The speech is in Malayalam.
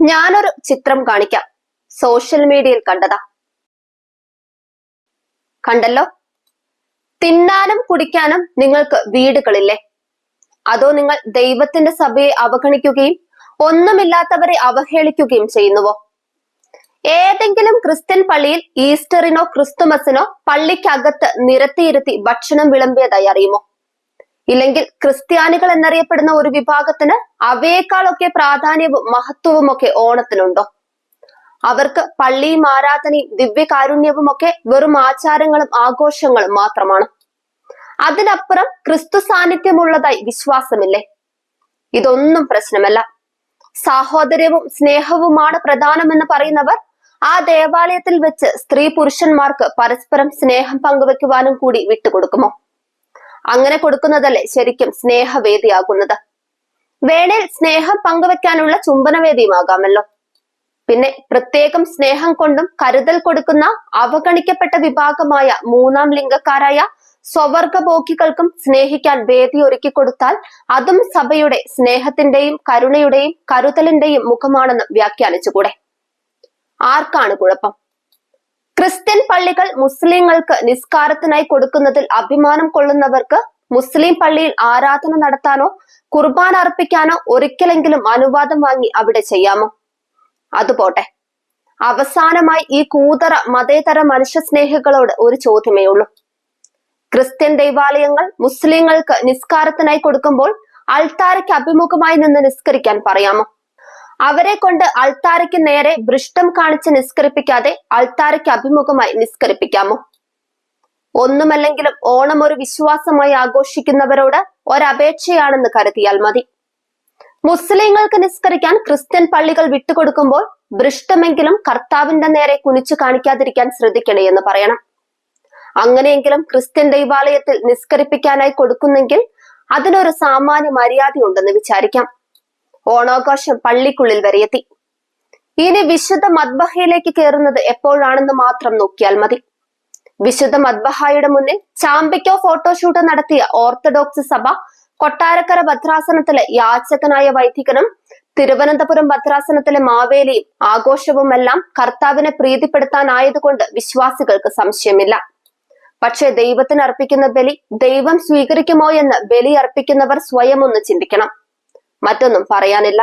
ഞാനൊരു ചിത്രം കാണിക്കാം. സോഷ്യൽ മീഡിയയിൽ കണ്ടതാ. കണ്ടല്ലോ? തിന്നാനും കുടിക്കാനും നിങ്ങൾക്ക് വീടുകളില്ലേ? അതോ നിങ്ങൾ ദൈവത്തിന്റെ സഭയെ അവഗണിക്കുകയും ഒന്നുമില്ലാത്തവരെ അവഹേളിക്കുകയും ചെയ്യുന്നുവോ? ഏതെങ്കിലും ക്രിസ്ത്യൻ പള്ളിയിൽ ഈസ്റ്ററിനോ ക്രിസ്തുമസിനോ പള്ളിക്കകത്ത് നിരത്തിയിരുത്തി ഭക്ഷണം വിളമ്പിയതായി അറിയുമോ? ഇല്ലെങ്കിൽ ക്രിസ്ത്യാനികൾ എന്നറിയപ്പെടുന്ന ഒരു വിഭാഗത്തിന് അവയേക്കാളൊക്കെ പ്രാധാന്യവും മഹത്വവും ഒക്കെ ഓണത്തിനുണ്ടോ? അവർക്ക് പള്ളിയും ആരാധനയും ദിവ്യകാരുണ്യവും ഒക്കെ വെറും ആചാരങ്ങളും ആഘോഷങ്ങളും മാത്രമാണ്. അതിനപ്പുറം ക്രിസ്തു സാന്നിധ്യമുള്ളതായി വിശ്വാസമില്ലേ? ഇതൊന്നും പ്രശ്നമല്ല. സാഹോദര്യവും സ്നേഹവുമാണ് പ്രധാനമെന്ന് പറയുന്നവർ ആ ദേവാലയത്തിൽ വെച്ച് സ്ത്രീ പുരുഷന്മാർക്ക് പരസ്പരം സ്നേഹം പങ്കുവെക്കുവാനും കൂടി വിട്ടുകൊടുക്കുമോ? അങ്ങനെ കൊടുക്കുന്നതല്ലേ ശരിക്കും സ്നേഹവേദിയാകുന്നത്? വേണേൽ സ്നേഹം പങ്കുവെക്കാനുള്ള ചുംബനവേദിയുമാകാമല്ലോ. പിന്നെ പ്രത്യേകം സ്നേഹം കൊണ്ടും കരുതൽ കൊടുക്കുന്ന അവഗണിക്കപ്പെട്ട വിഭാഗമായ മൂന്നാം ലിംഗക്കാരായ സ്വവർഗഭോഗികൾക്കും സ്നേഹിക്കാൻ വേദി ഒരുക്കി കൊടുത്താൽ അതും സഭയുടെ സ്നേഹത്തിന്റെയും കരുണയുടെയും കരുതലിന്റെയും മുഖമാണെന്ന് വ്യാഖ്യാനിച്ചുകൂടെ? ആർക്കാണ് കുഴപ്പം? ക്രിസ്ത്യൻ പള്ളികൾ മുസ്ലിങ്ങൾക്ക് നിസ്കാരത്തിനായി കൊടുക്കുന്നതിൽ അഭിമാനം കൊള്ളുന്നവർക്ക് മുസ്ലിം പള്ളിയിൽ ആരാധന നടത്താനോ കുർബാന അർപ്പിക്കാനോ ഒരിക്കലെങ്കിലും അനുവാദം വാങ്ങി അവിടെ ചെയ്യാമോ? അതുപോട്ടെ. അവസാനമായി ഈ കൂതറ മതേതര മനുഷ്യസ്നേഹികളോട് ഒരു ചോദ്യമേ ഉള്ളൂ. ക്രിസ്ത്യൻ ദൈവാലയങ്ങൾ മുസ്ലിങ്ങൾക്ക് നിസ്കാരത്തിനായി കൊടുക്കുമ്പോൾ അൾത്താരയ്ക്ക് അഭിമുഖമായി നിന്ന് നിസ്കരിക്കാൻ പറയാമോ? അവരെ കൊണ്ട് അൾത്താരയ്ക്ക് നേരെ ഭൃഷ്ടം കാണിച്ച് നിസ്കരിപ്പിക്കാതെ അൾത്താരയ്ക്ക് അഭിമുഖമായി നിസ്കരിപ്പിക്കാമോ? ഒന്നുമല്ലെങ്കിലും ഓണം ഒരു വിശ്വാസമായി ആഘോഷിക്കുന്നവരോട് ഒരപേക്ഷയാണെന്ന് കരുതിയാൽ മതി. മുസ്ലിങ്ങൾക്ക് നിസ്കരിക്കാൻ ക്രിസ്ത്യൻ പള്ളികൾ വിട്ടുകൊടുക്കുമ്പോൾ ഭൃഷ്ടമെങ്കിലും കർത്താവിന്റെ നേരെ കുനിച്ചു കാണിക്കാതിരിക്കാൻ ശ്രദ്ധിക്കണേ എന്ന് പറയണം. അങ്ങനെയെങ്കിലും ക്രിസ്ത്യൻ ദൈവാലയത്തിൽ നിസ്കരിപ്പിക്കാനായി കൊടുക്കുന്നെങ്കിൽ അതിനൊരു സാമാന്യ മര്യാദയുണ്ടെന്ന് വിചാരിക്കാം. ഓണാഘോഷം പള്ളിക്കുള്ളിൽ വരെ എത്തി. ഇനി വിശുദ്ധ മദ്ബഹയിലേക്ക് കയറുന്നത് എപ്പോഴാണെന്ന് മാത്രം നോക്കിയാൽ മതി. വിശുദ്ധ മദ്ബഹായുടെ മുന്നിൽ ചാമ്പിക്കോ ഫോട്ടോഷൂട്ട് നടത്തിയ ഓർത്തഡോക്സ് സഭ കൊട്ടാരക്കര ഭദ്രാസനത്തിലെ യാചകനായ വൈദികനും തിരുവനന്തപുരം ഭദ്രാസനത്തിലെ മാവേലിയും ആഘോഷവുമെല്ലാം കർത്താവിനെ പ്രീതിപ്പെടുത്താനായതുകൊണ്ട് വിശ്വാസികൾക്ക് സംശയമില്ല. പക്ഷേ ദൈവത്തിന് അർപ്പിക്കുന്ന ബലി ദൈവം സ്വീകരിക്കുമോ എന്ന് ബലി അർപ്പിക്കുന്നവർ സ്വയം ഒന്ന് ചിന്തിക്കണം. മറ്റൊന്നും പറയാനില്ല.